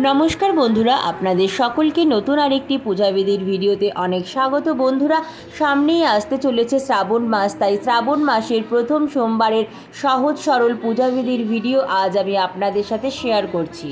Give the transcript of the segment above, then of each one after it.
নমস্কার বন্ধুরা, আপনাদের সকলকে নতুন আরেকটি পূজাবিধির ভিডিওতে অনেক স্বাগত। বন্ধুরা, সামনেই আসতে চলেছে শ্রাবণ মাস, তাই শ্রাবণ মাসের প্রথম সোমবারের সহজ সরল পূজাবিধির ভিডিও আজ আমি আপনাদের সাথে শেয়ার করছি।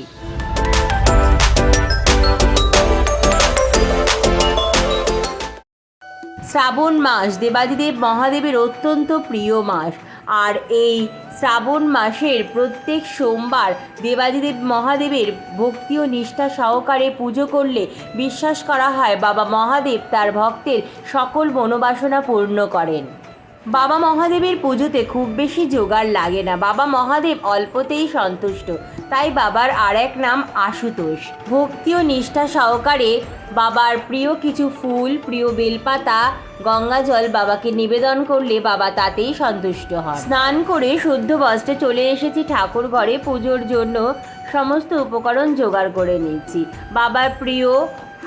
শ্রাবণ মাস, দেবাদিদেব মহাদেবের অত্যন্ত প্রিয় মাস। আর এই শ্রাবণ মাসের প্রত্যেক সোমবার দেবাদিদেব মহাদেবের ভক্তি ও নিষ্ঠা সহকারে পুজো করলে বিশ্বাস করা হয় বাবা মহাদেব তার ভক্তের সকল মনোবাসনা পূর্ণ করেন। বাবা মহাদেবের পুজোতে খুব বেশি জোগাড় লাগে না। বাবা মহাদেব অল্পতেই সন্তুষ্ট। তাই বাবার আর এক নাম আশুতোষ। ভক্তি ও নিষ্ঠা সহকারে বাবার প্রিয় কিছু ফুল, প্রিয় বেলপাতা, গঙ্গা জল বাবাকে নিবেদন করলে বাবা তাতেই সন্তুষ্ট হয় স্নান করে শুদ্ধ বস্ত্রে চলে এসেছি ঠাকুর ঘরে পুজোর জন্য। সমস্ত উপকরণ জোগাড় করে নিচ্ছি। বাবার প্রিয়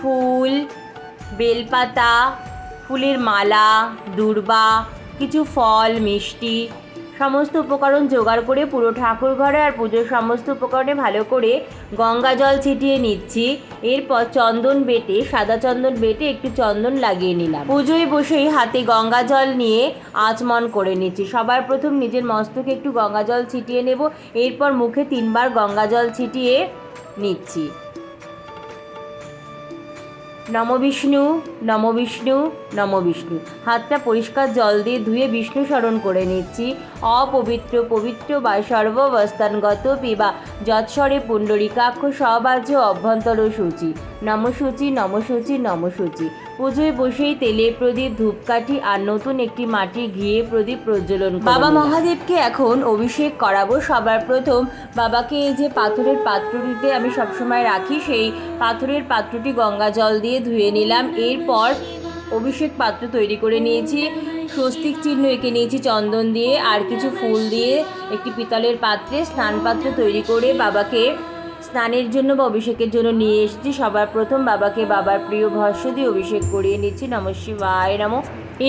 ফুল, বেলপাতা, ফুলের মালা, দূর্বা কিছু ফল, মিষ্টি, সমস্ত উপকরণ জোগাড় করে পুরো ঠাকুর ঘরে আর পুজোর সমস্ত উপকরণে ভালো করে গঙ্গা জল ছিটিয়ে নিচ্ছি। এরপর চন্দন বেটে, সাদা চন্দন বেটে একটু চন্দন লাগিয়ে নিলাম। পুজোয় বসেই হাতে গঙ্গা জল নিয়ে আচমন করে নিচ্ছি। সবার প্রথম নিজের মস্তকে একটু গঙ্গা জল ছিটিয়ে নেব। এরপর মুখে তিনবার গঙ্গা জল ছিটিয়ে নিচ্ছি। নম বিষ্ণু নম বিষ্ণু নম বিষ্ণু। হাতটা পরিষ্কার জল দিয়ে ধুয়ে বিষ্ণু স্মরণ করে নিচ্ছি। অপবিত্র পবিত্র বা সর্ববস্থানগত পিবা। যৎস্বরে পুণ্ডরিকাক্ষ সবাজ্য অভ্যন্তর সূচি নমসূচি নমসূচি নমসূচি। পুজোয় বসেই তেলে প্রদীপ ধূপকাঠি আর নতুন একটি মাটি ঘিয়ে প্রদীপ প্রজ্বলন বাবা মহাদেবকে এখন অভিষেক করাবো সবার প্রথম। বাবাকে এই যে পাথরের পাত্রটিতে আমি সবসময় রাখি সেই পাথরের পাত্রটি গঙ্গা জল দিয়ে ধুয়ে নিলাম। এরপর অভিষেক পাত্র তৈরি করে নিয়েছি। স্বস্তিক চিহ্ন এঁকে নিয়েছি চন্দন দিয়ে আর কিছু ফুল দিয়ে একটি পিতলের পাত্রে স্নান পাত্র তৈরি করে বাবাকে স্নানের জন্য বা অভিষেকের জন্য নিয়ে এসেছি। সবার প্রথম বাবাকে বাবার প্রিয় ভস্য দিয়ে অভিষেক করিয়ে নিচ্ছি। নম শিবায় নম।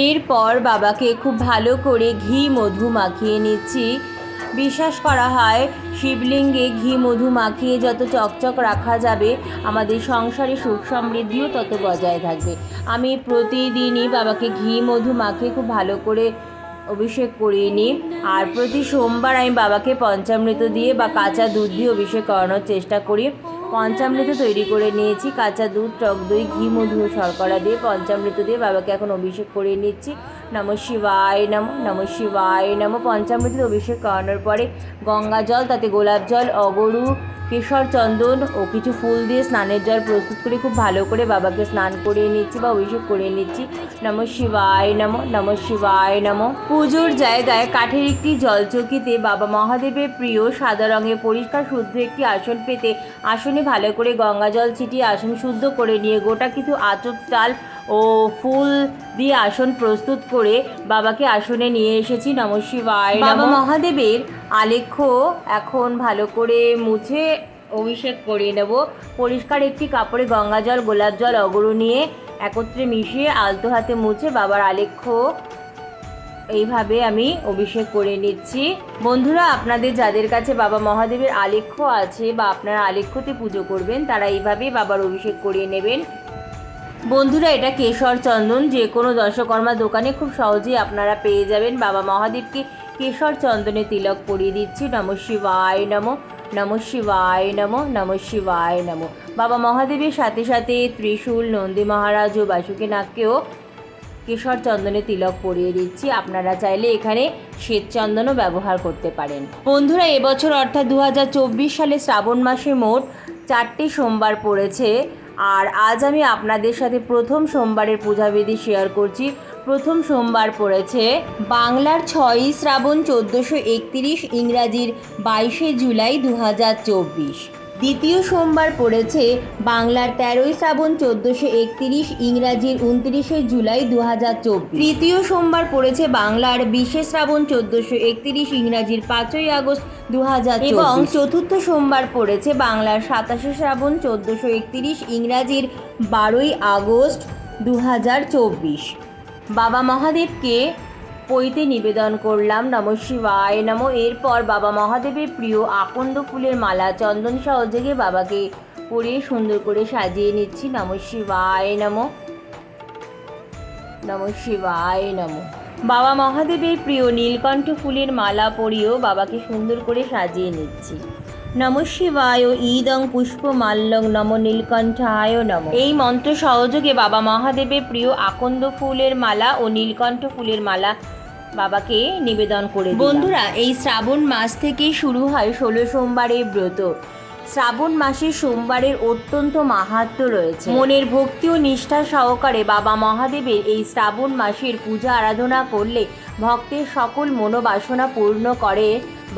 এরপর বাবাকে খুব ভালো করে ঘি, মধু মাখিয়ে নিচ্ছি। বিশ্বাস করা হয়, শিবলিঙ্গে ঘি, মধু মাখিয়ে যত চকচক রাখা যাবে, আমাদের সংসারে সুখ সমৃদ্ধিও তত বজায় থাকবে। আমি প্রতিদিনই বাবাকে ঘি, মধু মাখিয়ে খুব ভালো করে অভিষেক করিয়ে নিই আর প্রতি সোমবার আমি বাবাকে পঞ্চামৃত দিয়ে বা কাঁচা দুধ দিয়ে অভিষেক করানোর চেষ্টা করি। পঞ্চামৃত তৈরি করে নিয়েছি। কাঁচা দুধ, টক দই, ঘি, মধু শর্করা দিয়ে পঞ্চামৃত দিয়ে বাবাকে এখন অভিষেক করিয়ে নিচ্ছি। নম শিবায় নম নম শিবায় নম। পঞ্চামৃত অভিষেক করানোর পরে গঙ্গা জল, তাতে গোলাপ জল, অগরু কেশর চন্দন ও কিছু ফুল দিয়ে স্নানের জল প্রস্তুত করে খুব ভালো করে বাবাকে স্নান করিয়ে নিচ্ছি বা অভিষেক করিয়ে নিচ্ছি। নম শিবায় নম নম শিবায় নম। পুজোর জায়গায় কাঠের একটি জলচৌকিতে বাবা মহাদেবের প্রিয় সাদা রঙের পরিষ্কার শুদ্ধ একটি আসন পেতে আসনে ভালো করে গঙ্গা জল ছিটিয়ে আসন শুদ্ধ করে নিয়ে গোটা কিছু আতপ চাল ও ফুল দিয়ে আসন প্রস্তুত করে বাবাকে আসনে নিয়ে এসেছি। নম শিবায় বাবা মহাদেবের আলেখ্য এখন ভালো করে মুছে অভিষেক করিয়ে নেব। পরিষ্কার একটি কাপড়ে গঙ্গা জল, গোলাপ জল, অগরু নিয়ে একত্রে মিশিয়ে আলতো হাতে মুছে বাবার আলেখ্য এইভাবে আমি অভিষেক করে নিচ্ছি। বন্ধুরা, আপনাদের যাদের কাছে বাবা মহাদেবের আলেখ্য আছে বা আপনারা আলেখ্যতে পুজো করবেন, তারা এইভাবে বাবার অভিষেক করিয়ে নেবেন। বন্ধুরা, এটা কেশর চন্দন। যে কোনো দশকর্মা দোকানে খুব সহজেই আপনারা পেয়ে যাবেন। বাবা মহাদেবকে কেশর চন্দনে তিলক পরিয়ে দিচ্ছি। নম শিবায় নম নম শিবায় নম নম শিবায় নম। বাবা মহাদেবের সাথে সাথে ত্রিশূল, নন্দী মহারাজ ও বাসুকীনাথকেও কেশর চন্দনে তিলক পরিয়ে দিচ্ছি। আপনারা চাইলে এখানে শ্বেত চন্দনও ব্যবহার করতে পারেন। বন্ধুরা, এবছর অর্থাৎ দু হাজার চব্বিশ সালে শ্রাবণ মাসে মোট চারটি সোমবার পড়েছে। আর আজ আমি আপনাদের সাথে প্রথম সোমবারের পূজাবিধি শেয়ার করছি। প্রথম সোমবার পড়েছে বাংলার ছয়ই শ্রাবণ চোদ্দোশো একতিরিশ ইংরাজির বাইশে জুলাই দু হাজার চব্বিশ। দ্বিতীয় সোমবার পড়েছে বাংলার তেরোই শ্রাবণ চোদ্দোশো একতিরিশ ইংরাজির উনত্রিশে জুলাই দু হাজার চব্বিশ। তৃতীয় সোমবার পড়েছে বাংলার বিশে শ্রাবণ চোদ্দোশো একতিরিশ ইংরাজির পাঁচই আগস্ট দু হাজার এবং চতুর্থ সোমবার পড়েছে বাংলার সাতাশে শ্রাবণ চোদ্দোশো একতিরিশ ইংরাজির বারোই আগস্ট দু হাজার চব্বিশ। বাবা মহাদেবকে পইতে নিবেদন করলাম। নম শিবায়, নম। এরপর বাবা মহাদেবের প্রিয় আকন্দ ফুলের মালা চন্দন সহযোগে বাবাকে করে সুন্দর করে সাজিয়ে নিচ্ছি। নম শিবায়, নম। নম শিবায়, নম। বাবা মহাদেবের প্রিয় নীলকণ্ঠ ফুলের মালা পরিয়েও বাবাকে সুন্দর করে সাজিয়ে নিচ্ছি। নম শিবায়, ঈদং পুষ্প মাল্যং নম নীলকণ্ঠায়, নম। এই মন্ত্র সহযোগে বাবা মহাদেবের প্রিয় আকন্দ ফুলের মালা ও নীলকণ্ঠ ফুলের মালা বাবাকে নিবেদন করে বন্ধুরা, এই শ্রাবণ মাস থেকে শুরু হয় ষোলো সোমবারের ব্রত। শ্রাবণ মাসে সোমবারের অত্যন্ত মাহাত্ম্য রয়েছে। মনের ভক্তি ও নিষ্ঠা সহকারে বাবা মহাদেবের এই শ্রাবণ মাসের পূজা আরাধনা করলে ভক্তের সকল মনোবাসনা পূর্ণ করে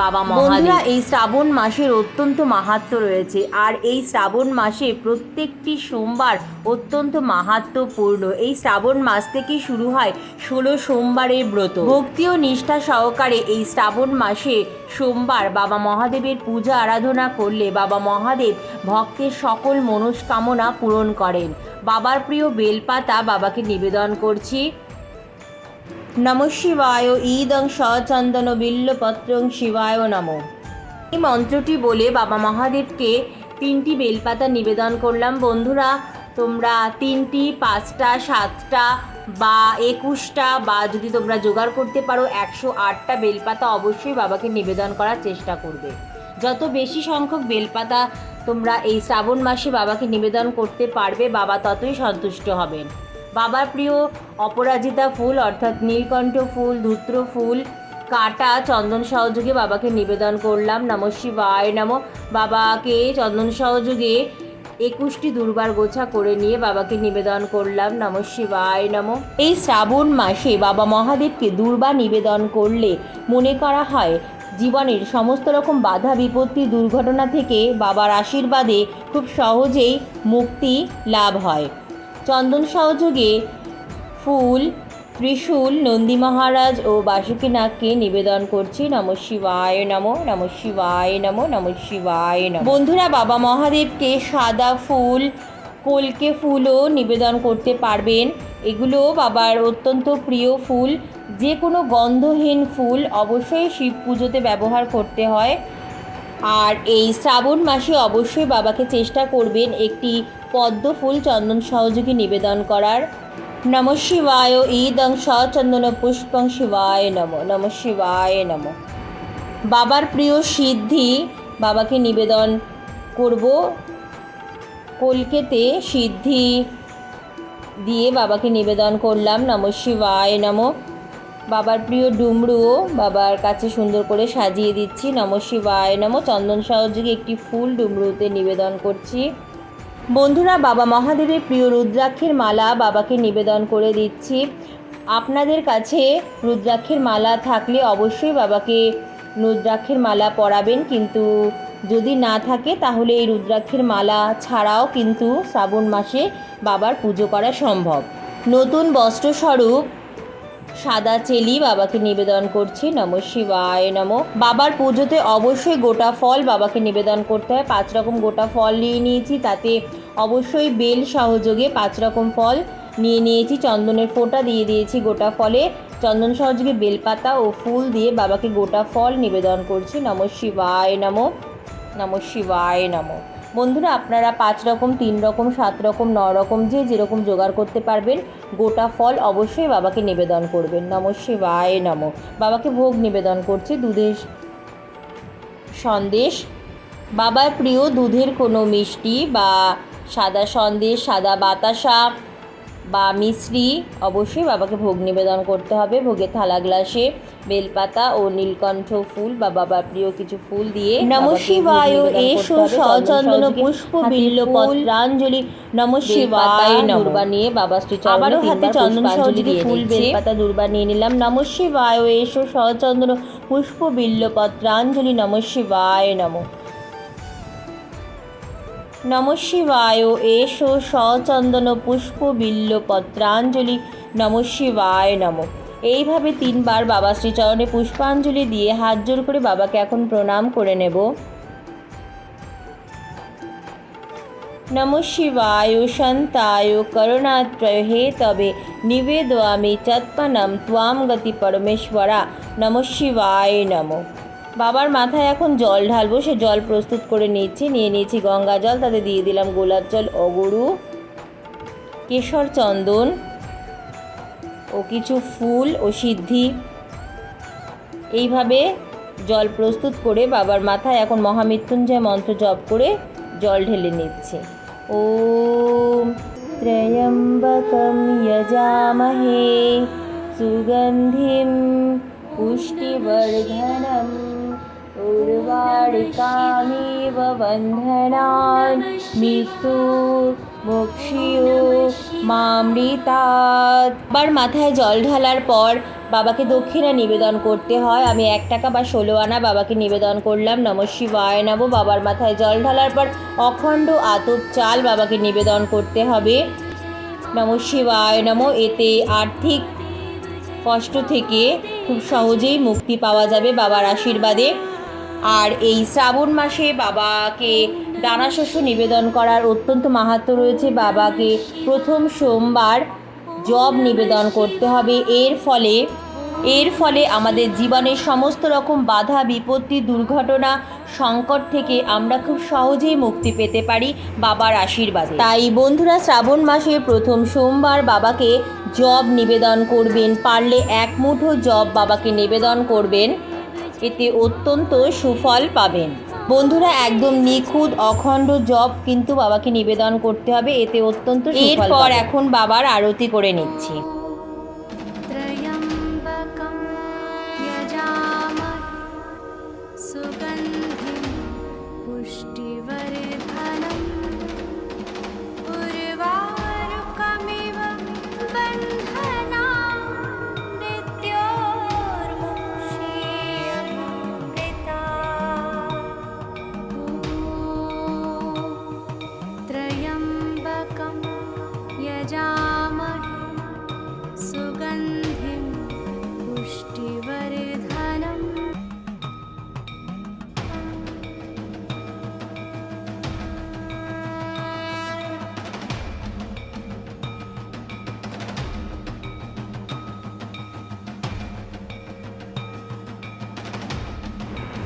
বাবা মহাদেব। এই শ্রাবণ মাসের অত্যন্ত মাহাত্ম রয়েছে, আর এই শ্রাবণ মাসে প্রত্যেকটি সোমবার অত্যন্ত মাহাত্ম্যপূর্ণ এই শ্রাবণ মাস থেকে শুরু হয় ষোলো সোমবারের ব্রত। ভক্তি ও নিষ্ঠা সহকারে এই শ্রাবণ মাসে সোমবার বাবা মহাদেবের পূজা আরাধনা করলে বাবা মহাদেব ভক্তের সকল মনস্কামনা পূরণ করেন। বাবার প্রিয় বেলপাতা বাবাকে নিবেদন করছি। নম শিবায় ঈদং সচন্দন বিল্লপত্রং শিবায় নম এই মন্ত্রটি বলে বাবা মহাদেবকে তিনটি বেলপাতা নিবেদন করলাম। বন্ধুরা, তোমরা তিনটি, পাঁচটা, সাতটা বা একুশটা বা যদি তোমরা জোগাড় করতে পারো, একশো আটটা বেলপাতা অবশ্যই বাবাকে নিবেদন করার চেষ্টা করবে। যত বেশি সংখ্যক বেলপাতা তোমরা এই শ্রাবণ মাসে বাবাকে নিবেদন করতে পারবে, বাবা ততই সন্তুষ্ট হবেন। বাবার প্রিয়, অপরাজিতা ফুল অর্থাৎ নীলকণ্ঠ ফুল, ধূত্র ফুল, কাটা চন্দন সহযোগে বাবাকে নিবেদন করলাম। নম শিবায়, নম। বাবাকে চন্দন সহযোগে একুশটি দুর্বার গোছা করে নিয়ে বাবাকে নিবেদন করলাম। নম শিবায়, নম। এই শ্রাবণ মাসে বাবা মহাদেবকে দুর্বা নিবেদন করলে মনে করা হয়, জীবনের সমস্ত রকম বাধা, বিপত্তি, দুর্ঘটনা থেকে বাবার আশীর্বাদে খুব সহজেই মুক্তি লাভ হয়। চন্দন সহযোগে ফুল, ত্রিশূল, নন্দী মহারাজ ও বাসুকীনাথকে নিবেদন করছি। নম শিবায় নম নম শিবায় নম নম শিবায় নম। বন্ধুরা, বাবা মহাদেবকে সাদা ফুল, কলকে ফুলও নিবেদন করতে পারবেন। এগুলো বাবার অত্যন্ত প্রিয় ফুল। যে কোনো গন্ধহীন ফুল অবশ্যই শিব পুজোতে ব্যবহার করতে হয়। আর এই শ্রাবণ মাসে অবশ্যই বাবাকে চেষ্টা করবেন একটি পদ্ম ফুল চন্দন সহযোগী নিবেদন করার। নম শিবায়, ঈদং সচন্দন পুষ্পং শিবায় নম। নম শিবায় নম। বাবার প্রিয় সিদ্ধি, বাবাকে নিবেদন করব। কলকেতে সিদ্ধি দিয়ে বাবাকে নিবেদন করলাম। নম শিবায় নম। বাবার প্রিয় ডুমরুও বাবার কাছে সুন্দর করে সাজিয়ে দিচ্ছি। নম শিবায় নম। চন্দন সহযোগে একটি ফুল ডুমরুতে নিবেদন করছি। বন্ধুরা, বাবা মহাদেবের প্রিয় রুদ্রাক্ষের মালা বাবাকে নিবেদন করে দিচ্ছি। আপনাদের কাছে রুদ্রাক্ষের মালা থাকলে অবশ্যই বাবাকে রুদ্রাক্ষের মালা পরাবেন, কিন্তু যদি না থাকে, তাহলে এই রুদ্রাক্ষের মালা ছাড়াও কিন্তু শ্রাবণ মাসে বাবার পুজো করা সম্ভব। নতুন বস্ত্রস্বরূপ সাদা চেলি বাবাকে নিবেদন করছি। নম শিবায় নম। বাবার পুজোতে অবশ্যই গোটা ফল বাবাকে নিবেদন করতে হয়। পাঁচ রকম গোটা ফল নিয়ে নিয়েছি, তাতে অবশ্যই বেল সহযোগে পাঁচ রকম ফল নিয়ে নিয়েছি। চন্দনের ফোঁটা দিয়ে দিয়েছি গোটা ফলে। চন্দন সহযোগে বেলপাতা ও ফুল দিয়ে বাবাকে গোটা ফল নিবেদন করছি। নম শিবায় নম। নম শিবায় নম। বন্ধুরা, আপনারা পাঁচ রকম, তিন রকম, সাত রকম, ন রকম, যে যেরকম জোগাড় করতে পারবেন, গোটা ফল অবশ্যই বাবাকে নিবেদন করবেন। নম শিবায় নম। বাবাকে ভোগ নিবেদন করছে, দুধের সন্দেশ। বাবার প্রিয় দুধের কোনো মিষ্টি বা সাদা সন্দেশ, সাদা বাতাসা বা মিশ্রি অবশ্যই বাবাকে ভোগ নিবেদন করতে হবে। ভোগের থালা গ্লাসে বেলপাতা ও নীলকণ্ঠ ফুল বা বাবার প্রিয় কিছু ফুল দিয়ে নম শিবায় এসো সচন্দন পুষ্প বিল্ল পত্রাঞ্জলি। নম শিবায় দুর্বা নিয়ে বাবা শ্রী আবারও হাতে চন্দন সহযোগে ফুল বেলপাতা দুর্বা নিয়ে নিলাম। নম শিবায় এসো সচন্দন পুষ্প বিল্ল পত্রাঞ্জলি। নম শিবায় নম। নম শিবায়। এসো সচন্দন পুষ্প বিল্ল পত্রাঞ্জলি। নম শিবায় নম। এইভাবে তিনবার বাবা শ্রীচরণে পুষ্পাঞ্জলি দিয়ে হাত জোর করে বাবাকে এখন প্রণাম করে নেব। নম শিবায়, শান্তায়, করুণাত্রয়। হে তবে নিবেদয়ামি চৎপনম ত্বাম গতি পরমেশ্বরা। নম শিবায় নম। বাবার মাথায় এখন জল ঢালবো, সে জল প্রস্তুত করে নিচ্ছি নিয়ে নিয়েছি গঙ্গা জল, তাতে দিয়ে দিলাম গোলাপ জল, অগরু, কেশর চন্দন, ও কিছু ফুল, ও সিদ্ধি। এইভাবে জল প্রস্তুত করে বাবার মাথায় এখন মহামৃত্যুঞ্জয় মন্ত্র জপ করে জল ঢেলে নিচ্ছে। ওম ত্রয়ম্বকম যজামহে, সুগন্ধিম পুষ্টিবর্ধনম। বন্ধনান মৃত্যু মুক্ষিও মামৃতাৎ বার মাথায় জল ঢালার পর বাবাকে দক্ষিণা নিবেদন করতে হয়। আমি এক টাকা বা ষোলো আনা বাবাকে নিবেদন করলাম। নম শিবায় নব বাবার মাথায় জল ঢালার পর অখণ্ড আতপ চাল বাবাকে নিবেদন করতে হবে। নম শিবায় নম। এতে আর্থিক কষ্ট থেকে খুব সহজেই মুক্তি পাওয়া যাবে বাবার আশীর্বাদে। আর এই শ্রাবণ মাসে বাবাকে দানা শস্য নিবেদন করার অত্যন্ত মাহাত্ম্য রয়েছে। বাবাকে প্রথম সোমবার জব নিবেদন করতে হবে। এর ফলে এর ফলে আমাদের জীবনের সমস্ত রকম বাধা, বিপত্তি, দুর্ঘটনা, সংকট থেকে আমরা খুব সহজেই মুক্তি পেতে পারি বাবার আশীর্বাদে। তাই বন্ধুরা, শ্রাবণ মাসে প্রথম সোমবার বাবাকে জব নিবেদন করবেন। পারলে এক মুঠো জব বাবাকে নিবেদন করবেন। এতে অত্যন্ত সুফল পাবেন। বন্ধুরা একদম নিখুঁত অখণ্ড জব কিন্তু বাবাকে নিবেদন করতে হবে। এতে অত্যন্ত এরপর এখন বাবার আরতি করে নিচ্ছি।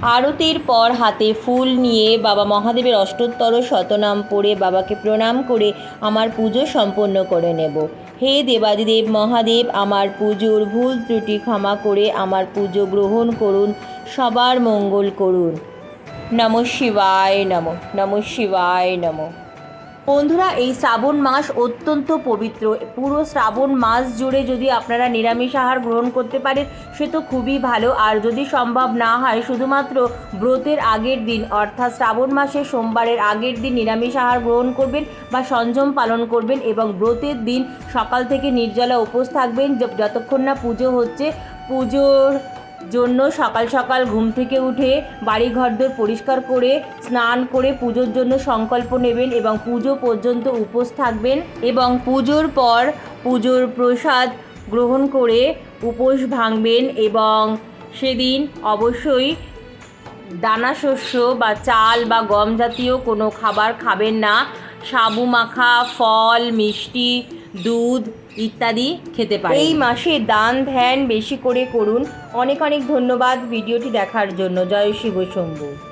আরতির পর হাতে ফুল নিয়ে বাবা মহাদেবের অষ্টোত্তর শতনাম পড়ে বাবাকে প্রণাম করে আমার পুজো সম্পন্ন করে নেব। হে দেবাদিদেব মহাদেব, আমার পুজোর ভুল ত্রুটি ক্ষমা করে আমার পুজো গ্রহণ করুন, সবার মঙ্গল করুন। নম শিবায় নম নম শিবায় নম। বন্ধুরা, এই শ্রাবণ মাস অত্যন্ত পবিত্র। পুরো শ্রাবণ মাস জুড়ে যদি আপনারা নিরামিষ আহার গ্রহণ করতে পারেন, সে তো খুবই ভালো। আর যদি সম্ভব না হয়, শুধুমাত্র ব্রতের আগের দিন, অর্থাৎ শ্রাবণ মাসে সোমবারের আগের দিন নিরামিষ আহার গ্রহণ করবেন বা সংযম পালন করবেন এবং ব্রতের দিন সকাল থেকে নির্জলা উপোস থাকবেন, যতক্ষণ না পুজো হচ্ছে। পুজোর জন্য সকাল সকাল ঘুম থেকে উঠে বাড়ি ঘরদোর পরিষ্কার করে, স্নান করে পুজোর জন্য সংকল্প নেবেন এবং পুজো পর্যন্ত উপোস থাকবেন এবং পুজোর পর পুজোর প্রসাদ গ্রহণ করে উপোস ভাঙবেন এবং সেদিন অবশ্যই দানা শস্য বা চাল বা গম জাতীয় কোনো খাবার খাবেন না। সাবু মাখা, ফল, মিষ্টি, দুধ ইত্যাদি খেতে পারে এই মাসে দান ধ্যান বেশি করে করুন। অনেক অনেক ধন্যবাদ ভিডিওটি দেখার জন্য। জয় শিব শম্ভু।